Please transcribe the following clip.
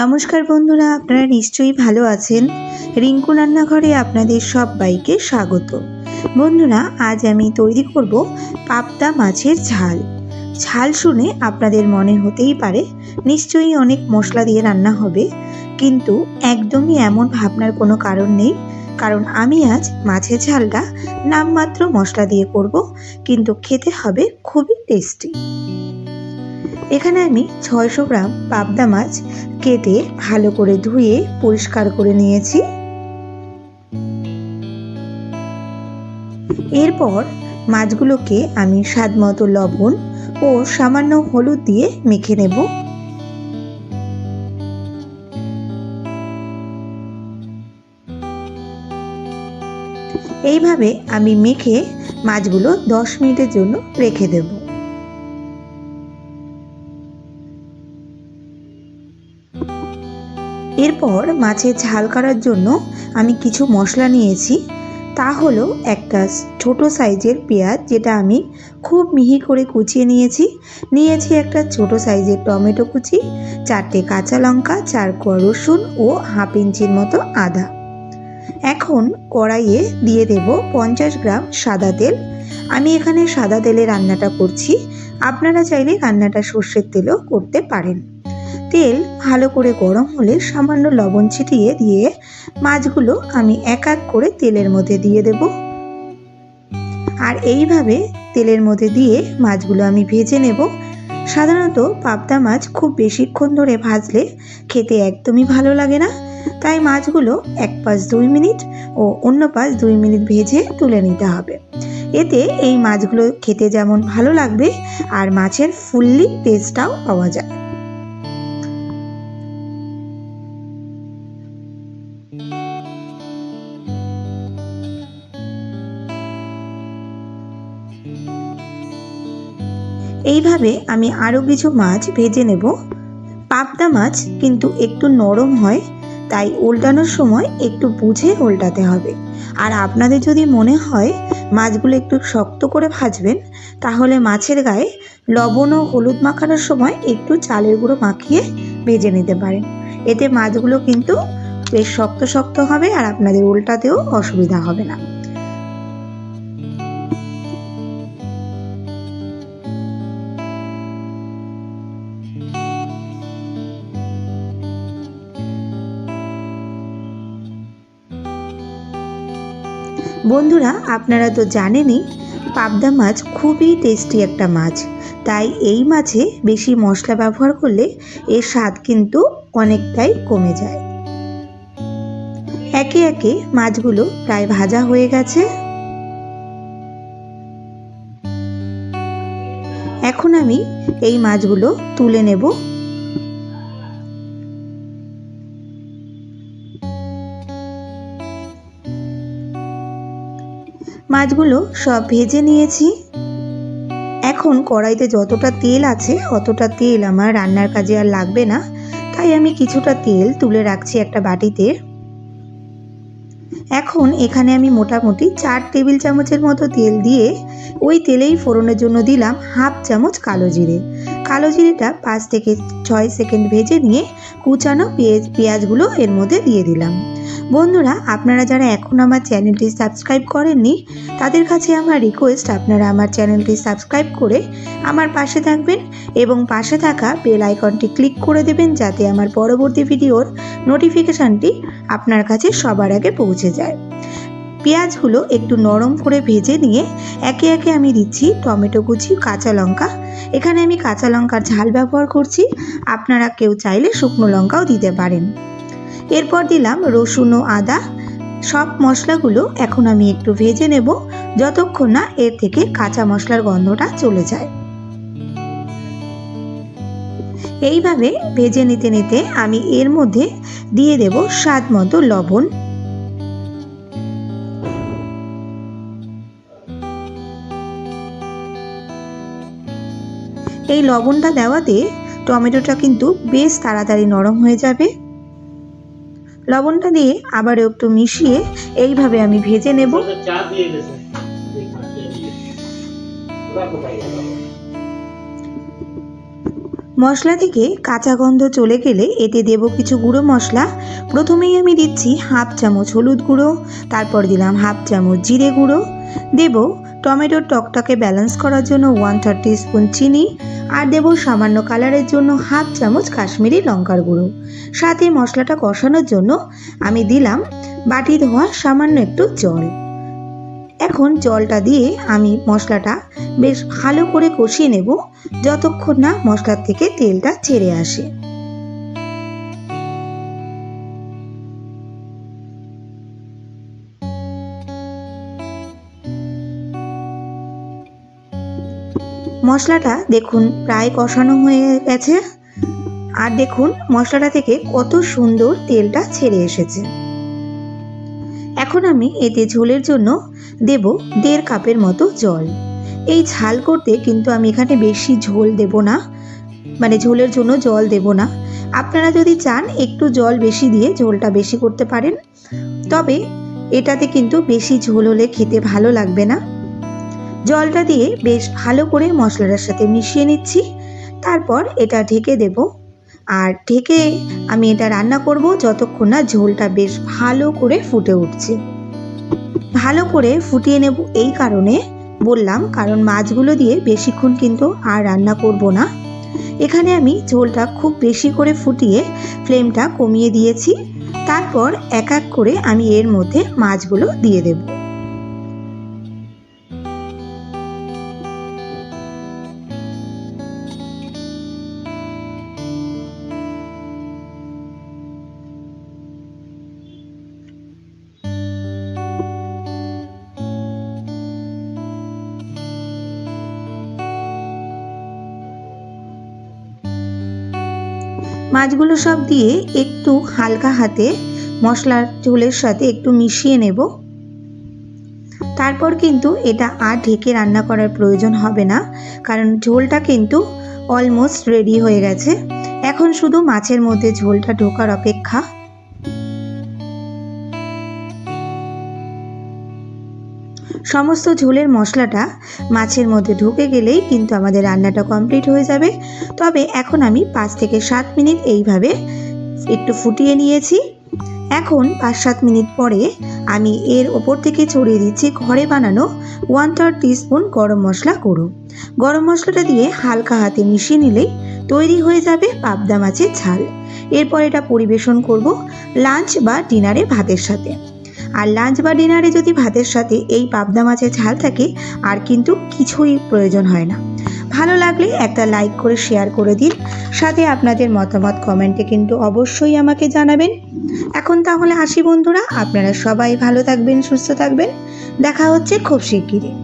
নমস্কার বন্ধুরা, আপনারা নিশ্চয়ই ভালো আছেন? রিঙ্কু রান্নাঘরে আপনাদের সবাইকে স্বাগত। বন্ধুরা, আজ আমি তৈরি করব পাবদা মাছের ঝাল। ঝাল শুনে আপনাদের মনে হতেই পারে, নিশ্চয়ই অনেক মশলা দিয়ে রান্না হবে, কিন্তু একদমই এমন ভাবনার কোনো কারণ নেই, কারণ আমি আজ মাছের ঝালটা নামমাত্র মশলা দিয়ে করব, কিন্তু খেতে হবে খুবই টেস্টি। এখানে আমি ছয়শো গ্রাম পাবদা মাছ কেটে ভালো করে ধুয়ে পরিষ্কার করে নিয়েছি। এরপর মাছগুলোকে আমি স্বাদ মতো লবণ ও সামান্য হলুদ দিয়ে মেখে নেব। এইভাবে আমি মেখে মাছগুলো দশ মিনিটের জন্য রেখে দেবো। এরপর মাছের ঝাল করার জন্য আমি কিছু মশলা নিয়েছি। তা হলো একটা ছোট সাইজের পেঁয়াজ, যেটা আমি খুব মিহি করে কুচিয়ে নিয়েছি। নিয়েছি একটা ছোট সাইজের টমেটো কুচি, চারটে কাঁচা লঙ্কা, চার কোয়া রসুন ও হাফ ইঞ্চির মতো আদা। এখন কড়াইয়ে দিয়ে দেব পঞ্চাশ গ্রাম সাদা তেল। আমি এখানে সাদা তেলে রান্নাটা করছি। আপনারা চাইলে রান্নাটা সর্ষের তেলেও করতে পারেন। তেল ভালো করে গরম হলে সামান্য লবণ ছিটিয়ে দিয়ে মাছগুলো আমি এক এক করে তেলের মধ্যে দিয়ে দেব। আর এইভাবে তেলের মধ্যে দিয়ে মাছগুলো আমি ভেজে নেব। সাধারণত পাবদা মাছ খুব বেশিক্ষণ ধরে ভাজলে খেতে একদমই ভালো লাগে না। তাই মাছগুলো এক পাশ দুই মিনিট ও অন্য পাশ দুই মিনিট ভেজে তুলে নিতে হবে। এতে এই মাছগুলো খেতে যেমন ভালো লাগবে আর মাছের ফুললি টেস্টটাও পাওয়া যায়। এইভাবে আমি আরও কিছু মাছ ভেজে নেব। পাবদা মাছ কিন্তু একটু নরম হয়, তাই উল্টানোর সময় একটু বুঝে উল্টাতে হবে। আর আপনাদের যদি মনে হয় মাছগুলো একটু শক্ত করে ভাজবেন, তাহলে মাছের গায়ে লবণ ও হলুদ মাখানোর সময় একটু চালের গুঁড়ো মাখিয়ে ভেজে নিতে পারেন। এতে মাছগুলো কিন্তু বেশ শক্ত শক্ত হবে আর আপনাদের উল্টাতেও অসুবিধা হবে না। বন্ধুরা, আপনারা তো জানেনই, পাবদা মাছ খুবই টেস্টি একটা মাছ। তাই এই মাছে বেশি মশলা ব্যবহার করলে এর স্বাদ কিন্তু অনেকটাই কমে যায়। একে একে মাছগুলো প্রায় ভাজা হয়ে গেছে। এখন আমি এই মাছগুলো তুলে নেব মাছগুলো সব ভেজে নিয়েছি। এখন কড়াইতে যতটা তেল আছে, অতটা তেল আমার রান্নার কাজে আর লাগবে না। তাই আমি কিছুটা তেল তুলে রাখছি একটা বাটিতে। এখন এখানে আমি মোটামুটি চার টেবিল চামচের মতো তেল দিয়ে ওই তেলেই ফোড়নের জন্য দিলাম হাফ চামচ কালো জিরে। কালো জিরেটা পাঁচ থেকে ছয় সেকেন্ড ভেজে নিয়ে কুচানো পেঁয়াজ পেঁয়াজগুলো এর মধ্যে দিয়ে দিলাম। বন্ধুরা, আপনারা যারা এখন আমার চ্যানেলটি সাবস্ক্রাইব করেননি, তাদের কাছে আমার রিকোয়েস্ট আপনারা আমার চ্যানেলটি সাবস্ক্রাইব করে আমার পাশে থাকবেন এবং পাশে থাকা বেল আইকনটি ক্লিক করে দেবেন যাতে আমার পরবর্তী ভিডিওর নোটিফিকেশানটি আপনার কাছে সবার আগে পৌঁছে যায়। পেঁয়াজগুলো একটু নরম করে ভেজে নিয়ে একে একে আমি দিচ্ছি টমেটো কুচি, কাঁচা লঙ্কা। এখানে আমি কাঁচা লঙ্কার ঝাল ব্যবহার করছি। আপনারা কেউ চাইলে শুকনো লঙ্কাও দিতে পারেন। এরপর দিলাম রসুন ও আদা। সব মশলাগুলো এখন আমি একটু ভেজে নেব, যতক্ষণ না এর থেকে কাঁচা মশলার গন্ধটা চলে যায়। এইভাবে ভেজে নিতে নিতে আমি এর মধ্যে দিয়ে দেব স্বাদ মতো লবণ। এই লবণটা দেওয়াতে টমেটোটা কিন্তু বেশ তাড়াতাড়ি নরম হয়ে যাবে। লবণটা দিয়ে আবার একটু মিশিয়ে এইভাবে আমি ভেজে নেব। মশলা থেকে কাঁচা গন্ধ চলে গেলে এতে দেব কিছু গুঁড়ো মশলা। প্রথমেই আমি দিচ্ছি হাফ চামচ হলুদ গুঁড়ো, তারপর দিলাম হাফ চামচ জিরে গুঁড়ো। দেব টমেটোর টকটাকে ব্যালেন্স করার জন্য ওয়ান থার্টি স্পুন চিনি আর দেব সামান্য কালারের জন্য হাফ চামচ কাশ্মীরি লঙ্কার গুঁড়ো। সাথে মশলাটা কষানোর জন্য আমি দিলাম বাটি ধোয়া সামান্য একটু জল। এখন জলটা দিয়ে আমি মশলাটা বেশ ভালো করে কষিয়ে নেব, যতক্ষণ না মশলার থেকে তেলটা ছেড়ে আসে। মশলাটা দেখুন প্রায় কষানো হয়ে গেছে। আর দেখুন মশলাটা থেকে কত সুন্দর তেলটা ছেড়ে এসেছে। এখন আমি এতে ঝোলের জন্য দেব দেড় কাপের মতো জল। এই ঝাল করতে কিন্তু আমি এখানে বেশি ঝোল দেব না। মানে ঝোলের জন্য জল দেব না। আপনারা যদি চান একটু জল বেশি দিয়ে ঝোলটা বেশি করতে পারেন। তবে এটাতে কিন্তু বেশি ঝোল হলে খেতে ভালো লাগবে না। জলটা দিয়ে বেশ ভালো করে মশলাটার সাথে মিশিয়ে নিচ্ছি। তারপর এটা ঢেকে দেব। আর ঢেকে আমি এটা রান্না করব যতক্ষণ না ঝোলটা বেশ ভালো করে ফুটে উঠছে। ভালো করে ফুটিয়ে নেব এই কারণে বললাম, কারণ মাছগুলো দিয়ে বেশিক্ষণ কিন্তু আর রান্না করব না। এখানে আমি ঝোলটা খুব বেশি করে ফুটিয়ে ফ্লেমটা কমিয়ে দিয়েছি। তারপর এক এক করে আমি এর মধ্যে মাছগুলো দিয়ে দেব। মাছগুলো সব দিয়ে একটু হালকা হাতে মশলার ঝোলের সাথে একটু মিশিয়ে নেব। তারপর কিন্তু এটা আর ঢেকে রান্না করার প্রয়োজন হবে না, কারণ ঝোলটা কিন্তু অলমোস্ট রেডি হয়ে গেছে। এখন শুধু মাছের মধ্যে ঝোলটা ঢোকার অপেক্ষা। সমস্ত ঝোলের মশলাটা মাছের মধ্যে ঢুকে গেলেই কিন্তু আমাদের রান্নাটা কমপ্লিট হয়ে যাবে। তবে এখন আমি পাঁচ থেকে সাত মিনিট এইভাবে একটু ফুটিয়ে নিয়েছি। এখন পাঁচ সাত মিনিট পরে আমি এর ওপর থেকে ছড়িয়ে দিচ্ছি ঘরে বানানো ওয়ান থার্ড টিস্পুন গরম মশলা গুঁড়ো। গরম মশলাটা দিয়ে হালকা হাতে মিশিয়ে নিলেই তৈরি হয়ে যাবে পাবদা মাছের ঝাল। এরপর এটা পরিবেশন করব লাঞ্চ বা ডিনারে ভাতের সাথে। আর লাঞ্চ বা ডিনারে যদি ভাতের সাথে এই পাবদা মাছের ঝাল থাকে, আর কিন্তু কিছুই প্রয়োজন হয় না। ভালো লাগলে একটা লাইক করে শেয়ার করে দিন। সাথে আপনাদের মতামত কমেন্টে কিন্তু অবশ্যই আমাকে জানাবেন। এখন তাহলে আসি বন্ধুরা, আপনারা সবাই ভালো থাকবেন, সুস্থ থাকবেন। দেখা হচ্ছে খুব শিগগিরই।